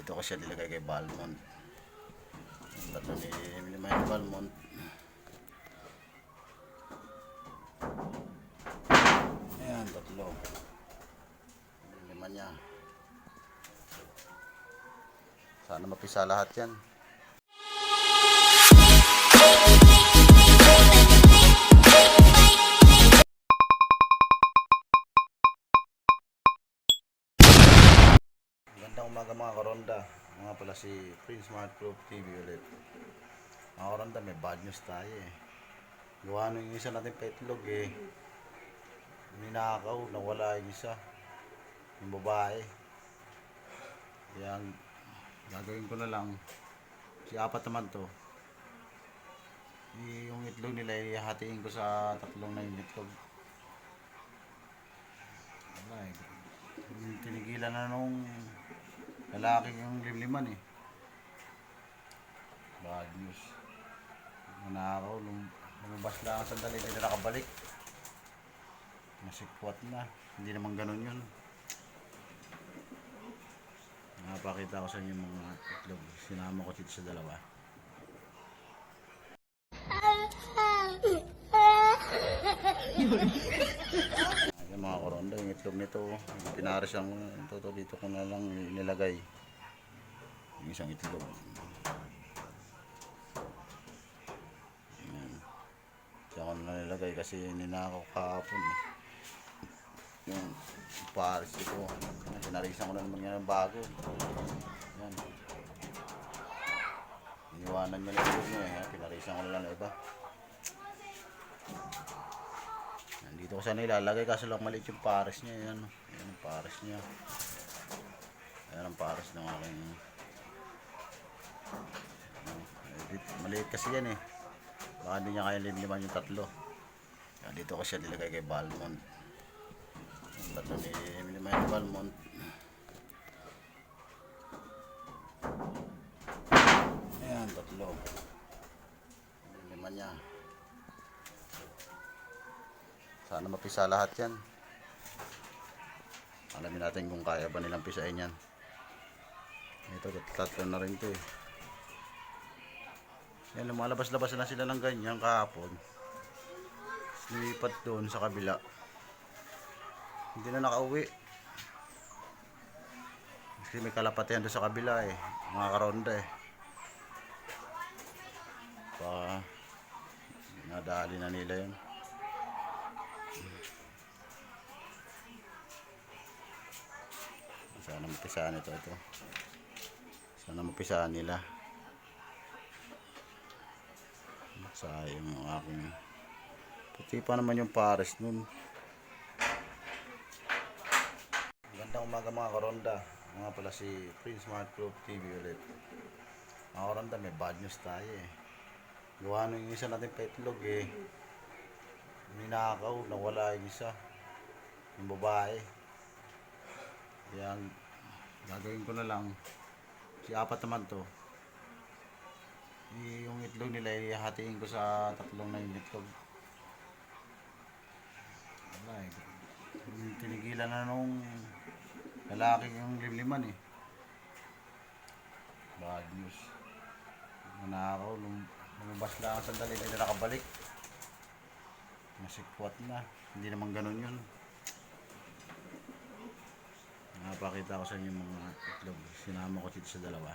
Dito ko siya nilagay kay Balmont. Ang tatlo ni yung Balmont. Ayan, tatlo. Lima niya. Sana mapisa lahat yan. Magandang umaga mga karonda. Mga pala si Prince Smart Group TV ulit. Mga karonda, may bad news tayo eh. Gawa nung yung isa natin petlog eh. Ninakaw, nawala yung isa. Yung babae. Kaya gagawin ko na lang, si apat naman to. Yung itlog nila, ihahatiin ko sa tatlong na yung itlog. Wala eh. Tinigilan na nung lalaki yung limliman eh. Bad news. Manakaw, lum lumabas lang sandali, hindi na nakabalik. Nasikwat na. Hindi naman ganun yun. Napakita ko sa inyo mga itlog. Sinama ko dito sa dalawa. Yung itlog nito, pinaris ang toto dito ko na lang nilagay. Yung isang itlog. Ayan. Diyan ko na nilagay kasi ninakaw kahapon eh. Yung paris ito, pinarisan ko na naman yan bago. Ayan. Iniwanan niya na itlog niya eh, ko na lang ng iba. Nandito ko sana ilalagay kaso lang maliit yung pares niya. Yan, yan ang pares niya. Ayan ang pares ng aking... Ano, maliit, kasi yan eh. Baka hindi niya kaya liniman yung tatlo. Kaya dito ko siya nilagay kay Balmont. Yung tatlo ni liniman yung Balmont. Ayan, tatlo. Lima niya. Sana mapisa lahat yan. Alamin natin kung kaya ba nilang pisain yan. Ito, tatlo na rin to eh. Yan, lumalabas-labas na sila ng ganyan kahapon. Lumipat doon sa kabila. Hindi na nakauwi. Kasi may kalapatihan doon sa kabila eh. Mga karonda eh. Pa, nadali na nila yun. Sana mapisahan ito ito. Sana mapisahan nila. Sayang yung aking puti pa naman yung pares nun. Magandang umaga mga karonda. Mga pala si Prince Smart Group TV ulit. Mga karonda, may bad news tayo eh. Gawa nung isa natin petlog eh. Ninakaw, nawala yung isa. Yung babae. Kaya ang gagawin ko na lang, si apat naman to, y- yung itlog nila, ihahatiin ko sa tatlong na yung itlog. Wala eh. Tinigilan na nung lalaki yung limliman eh. Bad news. Manakaw, lum lumabas lang sandali, hindi na nakabalik nasikwat na. Hindi naman ganun yun. Napakita ko sa inyo mga itlog. Sinama ko dito sa dalawa.